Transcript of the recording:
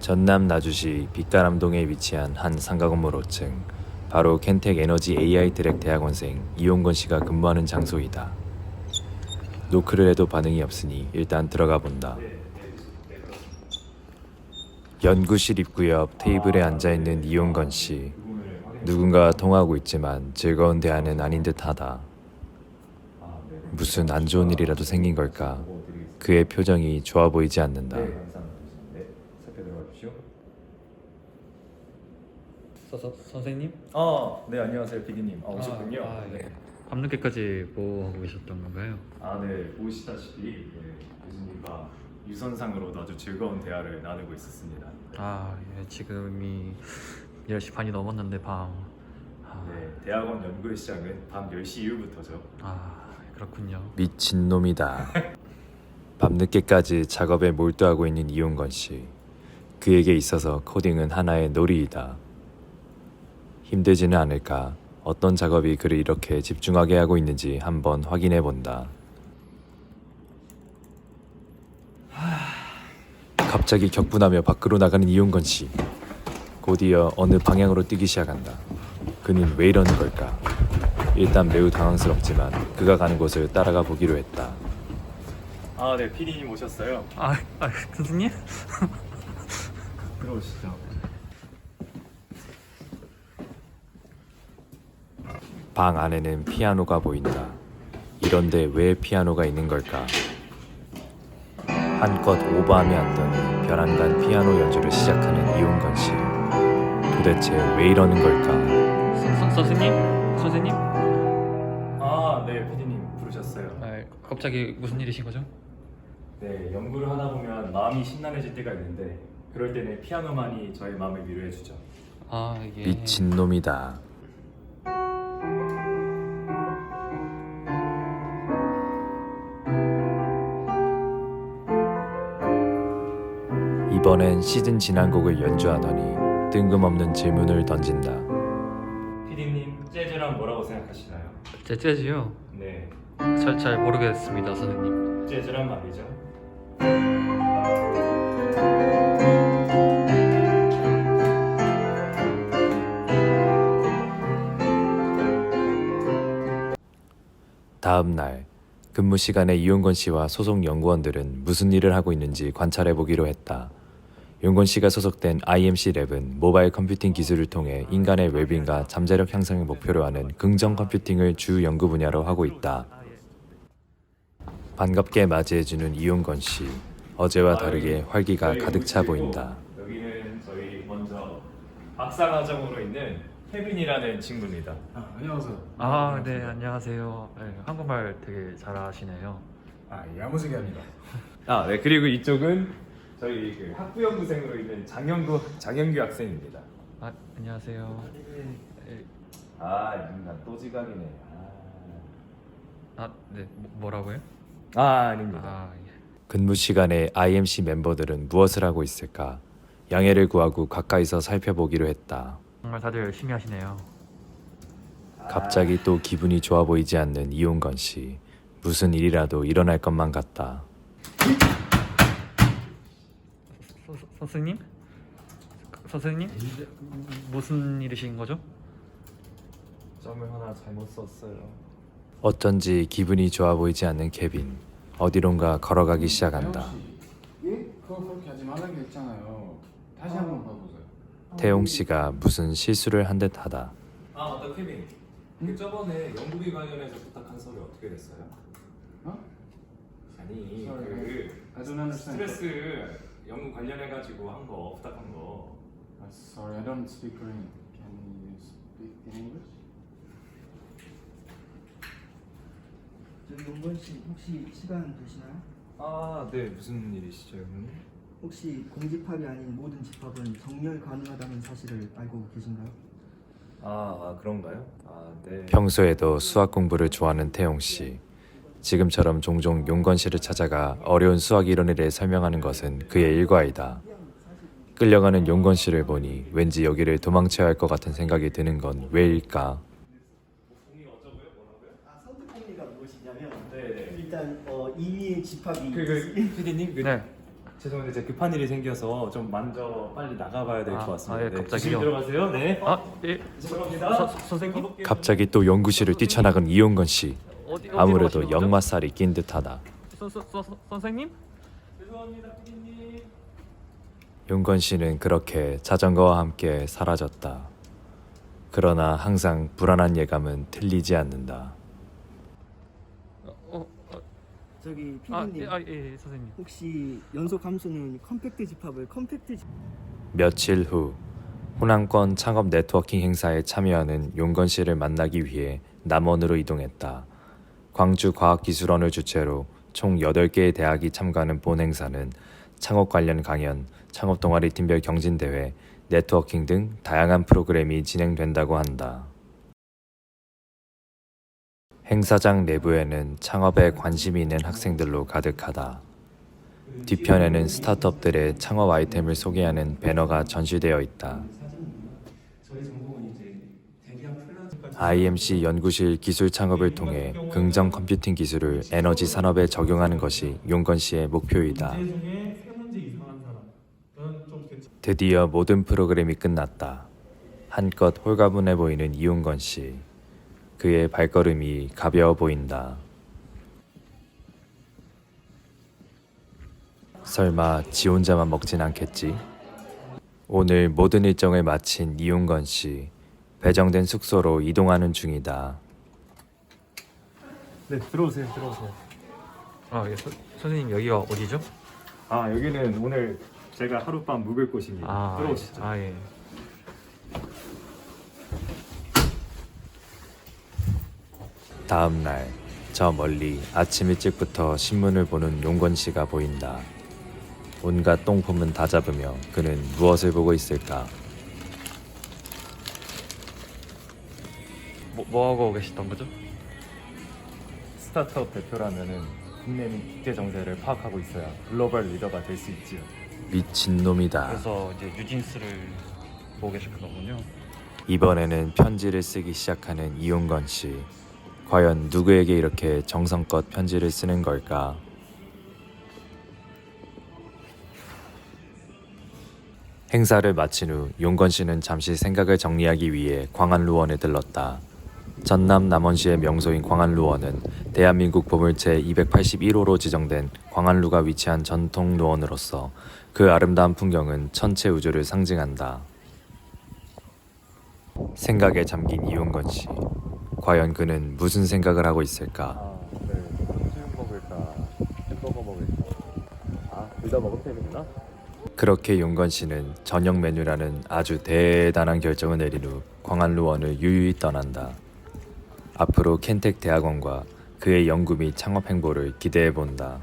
전남 나주시 빛가람동에 위치한 한 상가 건물 5층 바로 켄텍 에너지 AI 트랙 대학원생 이용건 씨가 근무하는 장소이다. 노크를 해도 반응이 없으니 일단 들어가 본다. 연구실 입구 옆 테이블에 앉아 있는 이용건 씨. 누군가 통하고 있지만 즐거운 대화는 아닌 듯하다. 무슨 안 좋은 일이라도 생긴 걸까? 그의 표정이 좋아 보이지 않는다. 네, 감사합니다. 네, 살펴 들어가 주십시오. 서, 서, 선생님? 어, 네 안녕하세요, PD님. 아, 오셨군요. 아, 아, 예. 네. 밤늦게까지 뭐 하고 계셨던 건가요? 아, 네, 보시다시피 네, 교수님과 유선상으로도 아주 즐거운 대화를 나누고 있었습니다. 아, 예, 지금이 10시 반이 넘었는데 밤. 아, 네, 대학원 연구의 시작은 밤 10시 이후부터죠. 아 그렇군요. 미친놈이다. 밤늦게까지 작업에 몰두하고 있는 이용건 씨. 그에게 있어서 코딩은 하나의 놀이이다. 힘들지는 않을까? 어떤 작업이 그를 이렇게 집중하게 하고 있는지 한번 확인해 본다. 갑자기 격분하며 밖으로 나가는 이용건 씨. 곧이어 어느 방향으로 뛰기 시작한다. 그는 왜 이러는 걸까? 일단 매우 당황스럽지만 그가 가는 곳을 따라가 보기로 했다. 아, 네, PD님 오셨어요. 아, 아 선생님? 들어오시죠. 방 안에는 피아노가 보인다. 이런데 왜 피아노가 있는 걸까? 한껏 오버하며 앉더니 벼랑간 피아노 연주를 시작하는 이용건 씨. 도대체 왜 이러는 걸까? 선, 선, 선생님? 선생님? 아, 네, PD님 부르셨어요. 아, 갑자기 무슨 일이신 거죠? 네, 연구를 하다 보면 마음이 심란해질 때가 있는데 그럴 때는 피아노만이 저의 마음을 위로해 주죠. 아, 예. 미친놈이다. 이번엔 시즌 지난 곡을 연주하더니 뜬금없는 질문을 던진다. PD님, 재즈란 뭐라고 생각하시나요? 제 재즈요? 네, 잘, 잘 모르겠습니다, 선생님. 재즈란 말이죠. 다음 날 근무 시간에 이용건 씨와 소속 연구원들은 무슨 일을 하고 있는지 관찰해 보기로 했다. 용건 씨가 소속된 IMC 랩은 모바일 컴퓨팅 기술을 통해 인간의 웰빙과 잠재력 향상을 목표로 하는 긍정 컴퓨팅을 주 연구 분야로 하고 있다. 반갑게 맞이해주는 이용건 씨. 어제와 다르게 활기가 가득 차 보인다. 여기는 저희 먼저 박사 과정으로 있는 케빈이라는 친구입니다. 아, 안녕하세요. 아, 네, 안녕하세요. 네, 한국말 되게 잘하시네요. 아, 야무지게 합니다. 아, 네 그리고 이쪽은 저희 그 학부 연구생으로 있는 장영구 장영규 학생입니다. 아, 안녕하세요. 네, 아, 인간 또 지각이네. 아, 네, 뭐, 뭐라고요? 아, 아 아닙니다. 아, 예. 근무 시간에 IMC 멤버들은 무엇을 하고 있을까? 양해를 구하고 가까이서 살펴보기로 했다. 정말 다들 열심히 하시네요. 갑자기 또 기분이 좋아 보이지 않는 이용건 씨. 무슨 일이라도 일어날 것만 같다. 서, 서, 선생님? 선생님? 무슨 일이신 거죠? 점을 하나 잘못 썼어요. 어쩐지 기분이 좋아 보이지 않는 케빈. 어디론가 걸어가기 시작한다. 태영 씨, 예? 그거 그렇게 하지 말라는 게 있잖아요. 다시 한 번 봐보세요. 태용 씨가 무슨 실수를 한 듯하다. 아, 맞다, 케빈. 그 저번에 연구비 관련해서 부탁한 서류 어떻게 됐어요? 어? 아니, Sorry, 그 I don't understand. 스트레스 연구 관련해 가지고 한 거 부탁한 거. 아, sorry, I don't speak Korean. Can you speak in English? 저기 용건 씨 혹시 시간 되시나요? 아, 네, 무슨 일이시죠, 형님? 혹시 공집합이 아닌 모든 집합은 정렬 가능하다는 사실을 알고 계신가요? 아, 아 그런가요? 아, 네. 평소에도 수학 공부를 좋아하는 태용 씨. 지금처럼 종종 용건 씨를 찾아가 어려운 수학 이론에 설명하는 것은 그의 일과이다. 끌려가는 용건 씨를 보니 왠지 여기를 도망쳐야 할 것 같은 생각이 드는 건 왜일까? 아 선택공리가 무엇이냐면 네. 일단 어, 임의의 집합이 그, 그, 피디님, 그, 네. 죄송한데 제가 급한 일이 생겨서 좀 먼저 빨리 나가봐야 될 아, 것 같습니다. 아, 예, 네, 갑자기요? 조심히 들어가세요. 네. 아, 예. 죄송합니다. 서- 서- 선생님? 갑자기 또 연구실을 뛰쳐나간 이용건 씨. 어디, 어디로 아무래도 가시는 거죠? 역마살이 낀 듯하다. 선, 선, 선, 선- 선생님? 죄송합니다, 피디님. 용건 씨는 그렇게 자전거와 함께 사라졌다. 그러나 항상 불안한 예감은 틀리지 않는다. 어, 어, 어, 저기 아, PD님 예, 아, 예, 예, 선생님. 혹시 연속 함수는 컴팩트 집합을 컴팩트 집... 며칠 후 호남권 창업 네트워킹 행사에 참여하는 용건 씨를 만나기 위해 남원으로 이동했다. 광주과학기술원을 주최로 총 8개의 대학이 참가하는 본 행사는 창업 관련 강연, 창업 동아리 팀별 경진대회, 네트워킹 등 다양한 프로그램이 진행된다고 한다. 행사장 내부에는 창업에 관심이 있는 학생들로 가득하다. 뒤편에는 스타트업들의 창업 아이템을 소개하는 배너가 전시되어 있다. IMC 연구실 기술 창업을 통해 긍정 컴퓨팅 기술을 에너지 산업에 적용하는 것이 용건 씨의 목표이다. 드디어 모든 프로그램이 끝났다. 한껏 홀가분해 보이는 이용건 씨. 그의 발걸음이 가벼워 보인다. 설마 지 혼자만 먹진 않겠지? 오늘 모든 일정을 마친 이용건 씨. 배정된 숙소로 이동하는 중이다. 네, 들어오세요. 들어오세요. 아, 예, 서, 선생님 여기가 어디죠? 아, 여기는 오늘 제가 하룻밤 묵을 곳입니다. 아, 들어오시죠. 아, 예. 다음 날, 저 멀리 아침 일찍부터 신문을 보는 용건 씨가 보인다. 온갖 똥폼은 다 잡으며 그는 무엇을 보고 있을까? 뭐, 뭐 하고 계시던 거죠? 스타트업 대표라면은 국내 및 국제 정세를 파악하고 있어야 글로벌 리더가 될 수 있지요. 미친놈이다. 그래서 이제 뉴진스를 보고 계셨던 거군요. 이번에는 편지를 쓰기 시작하는 이용건 씨. 과연 누구에게 이렇게 정성껏 편지를 쓰는 걸까? 행사를 마친 후 용건 씨는 잠시 생각을 정리하기 위해 광안루원에 들렀다. 전남 남원시의 명소인 광안루원은 대한민국 보물체 281호로 지정된 광안루가 위치한 전통 루원으로서 그 아름다운 풍경은 천체 우주를 상징한다. 생각에 잠긴 이용건 씨. 과연 그는 무슨 생각을 하고 있을까? 아, 네. 수육 먹을까? 햄버거 먹을까? 아, 둘 다 먹으면 되겠나? 그렇게 용건 씨는 저녁 메뉴라는 아주 대단한 결정을 내린 후 광안루원을 유유히 떠난다. 앞으로 켄텍 대학원과 그의 연구 및 창업 행보를 기대해 본다.